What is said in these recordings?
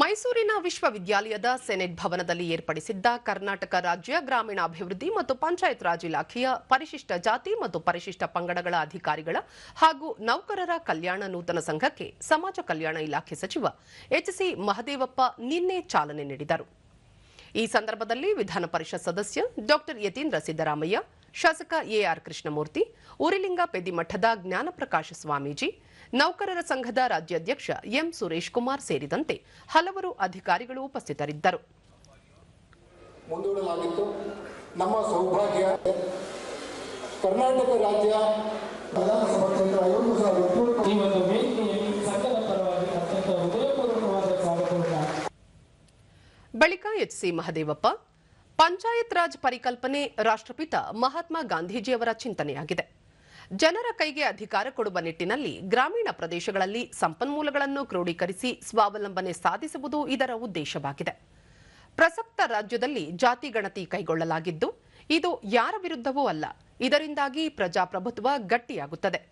ಮೈಸೂರಿನ ವಿಶ್ವವಿದ್ಯಾಲಯದ ಸೆನೆಟ್ ಭವನದಲ್ಲಿ ಏರ್ಪಡಿಸಿದ್ದ ಕರ್ನಾಟಕ ರಾಜ್ಯ ಗ್ರಾಮೀಣಾಭಿವೃದ್ಧಿ ಮತ್ತು ಪಂಚಾಯತ್ ರಾಜ್ ಇಲಾಖೆಯ ಪರಿಶಿಷ್ಟ ಜಾತಿ ಮತ್ತು ಪರಿಶಿಷ್ಟ ಪಂಗಡಗಳ ಅಧಿಕಾರಿಗಳ ಹಾಗೂ ನೌಕರರ ಕಲ್ಯಾಣ ನೂತನ ಸಂಘಕ್ಕೆ ಸಮಾಜ ಕಲ್ಯಾಣ ಇಲಾಖೆ ಸಚಿವ ಎಚ್ಸಿ ಮಹದೇವಪ್ಪ ನಿನ್ನೆ ಚಾಲನೆ ನೀಡಿದರು. ಈ ಸಂದರ್ಭದಲ್ಲಿ ವಿಧಾನ ಪರಿಷತ್ ಸದಸ್ಯ ಡಾಕ್ಟರ್ ಯತೀಂದ್ರ ಸಿದ್ದರಾಮಯ್ಯ ಶಾಸಕ ಎಆರ್ ಕೃಷ್ಣಮೂರ್ತಿ ಉರಿಲಿಂಗ ಪೆದ್ದಿಮಠದ ಜ್ಞಾನಪ್ರಕಾಶ ಸ್ವಾಮೀಜಿ ನೌಕರರ ಸಂಘದ ರಾಜ್ಯಾಧ್ಯಕ್ಷ ಎಂ ಸುರೇಶ್ ಕುಮಾರ್ ಸೇರಿದಂತೆ ಹಲವರು ಅಧಿಕಾರಿಗಳು ಉಪಸ್ಥಿತರಿದ್ದರು. ನಮ್ಮ ಸೌಭಾಗ್ಯ ಕರ್ನಾಟಕ ರಾಜ್ಯ ಬಳಿಕ ಎಚ್ಸಿ ಮಹದೇವಪ್ಪ ಪಂಚಾಯತ್ ರಾಜ್ ಪರಿಕಲ್ಪನೆ ರಾಷ್ಟ್ರಪಿತ ಮಹಾತ್ಮ ಗಾಂಧೀಜಿಯವರ ಚಿಂತನೆಯಾಗಿದೆ. ಜನರ ಕೈಗೆ ಅಧಿಕಾರ ಕೊಡುವ ನಿಟ್ಟಿನಲ್ಲಿ ಗ್ರಾಮೀಣ ಪ್ರದೇಶಗಳಲ್ಲಿ ಸಂಪನ್ಮೂಲಗಳನ್ನು ಕ್ರೋಢೀಕರಿಸಿ ಸ್ವಾವಲಂಬನೆ ಸಾಧಿಸುವುದು ಇದರ ಉದ್ದೇಶವಾಗಿದೆ. ಪ್ರಸಕ್ತ ರಾಜ್ಯದಲ್ಲಿ ಜಾತಿ ಗಣತಿ ಕೈಗೊಳ್ಳಲಾಗಿದ್ದು, ಇದು ಯಾರ ವಿರುದ್ಧವೂ ಅಲ್ಲ, ಇದರಿಂದಾಗಿ ಪ್ರಜಾಪ್ರಭುತ್ವ ಗಟ್ಟಿಯಾಗುತ್ತದೆ.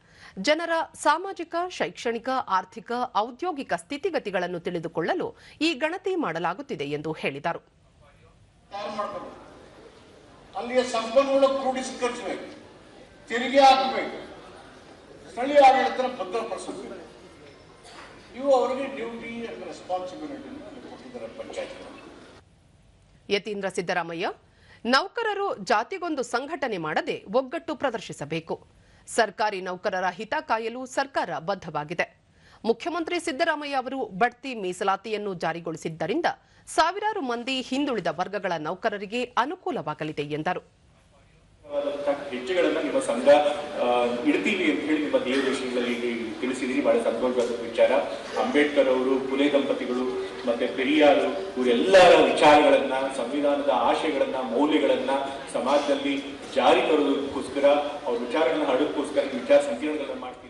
ಜನರ ಸಾಮಾಜಿಕ, ಶೈಕ್ಷಣಿಕ, ಆರ್ಥಿಕ, ಔದ್ಯೋಗಿಕ ಸ್ಥಿತಿಗತಿಗಳನ್ನು ತಿಳಿದುಕೊಳ್ಳಲು ಈ ಗಣತಿ ಮಾಡಲಾಗುತ್ತಿದೆ ಎಂದು ಹೇಳಿದರು. ತಯಾರು ಮಾಡ್ಕೋಬೇಕು ಅಲ್ಲಿಯ ಸಂಪನ್ಮೂಲ ಕ್ರೋಢೀಕರಿಸಬೇಕು ತೆರಿಗೆ ಹಾಕಬೇಕು, ಸ್ಥಳೀಯ ಆಡಳಿತ ಭದ್ರಪಡಿಸಬೇಕು. ಇವು ಅವರಿಗೆ ಡ್ಯೂಟಿ ಅಂಡ್ ರೆಸ್ಪಾನ್ಸಿಬಿಲಿಟಿ ಕೊಟ್ಟಿದ್ದಾರೆ ಪಂಚಾಯತ್ ಯತೀಂದ್ರ ಸಿದ್ದರಾಮಯ್ಯ, ನೌಕರರು ಜಾತಿಗೊಂದು ಸಂಘಟನೆ ಮಾಡದೆ ಒಗ್ಗಟ್ಟು ಪ್ರದರ್ಶಿಸಬೇಕು. ಸರ್ಕಾರಿ ನೌಕರರ ಹಿತ ಕಾಯಲು ಸರ್ಕಾರ ಬದ್ಧವಾಗಿದೆ. ಮುಖ್ಯಮಂತ್ರಿ ಸಿದ್ದರಾಮಯ್ಯ ಅವರು ಬಡ್ತಿ ಮೀಸಲಾತಿಯನ್ನು ಜಾರಿಗೊಳಿಸಿದ್ದರಿಂದ ಸಾವಿರಾರು ಮಂದಿ ಹಿಂದುಳಿದ ವರ್ಗಗಳ ನೌಕರರಿಗೆ ಅನುಕೂಲವಾಗಲಿದೆ ಎಂದರು. ಹೆಜ್ಜೆಗಳನ್ನು ನಿಮ್ಮ ಸಂಘ ಇಡ್ತೀವಿ ಅಂತ ಹೇಳಿ ನಿಮ್ಮ ದೇವದೇಶಗಳಲ್ಲಿ ತಿಳಿಸಿದಿರಿ. ಬಹಳ ಸಂತೋಷವಾದ ವಿಚಾರ. ಅಂಬೇಡ್ಕರ್ ಅವರು ಪುಲೆ ದಂಪತಿಗಳು, ಮತ್ತೆ ಪೆರಿಯಾರು, ಇವರೆಲ್ಲರ ವಿಚಾರಗಳನ್ನ, ಸಂವಿಧಾನದ ಆಶಯಗಳನ್ನ, ಮೌಲ್ಯಗಳನ್ನ ಸಮಾಜದಲ್ಲಿ ಜಾರಿ ತರೋದಕ್ಕೋಸ್ಕರ, ಅವ್ರ ವಿಚಾರಗಳನ್ನ ಹರಡೋದಕ್ಕೋಸ್ಕರ ವಿಚಾರ ಸಂಕಿರಣಗಳನ್ನ ಮಾಡ್ತೀವಿ.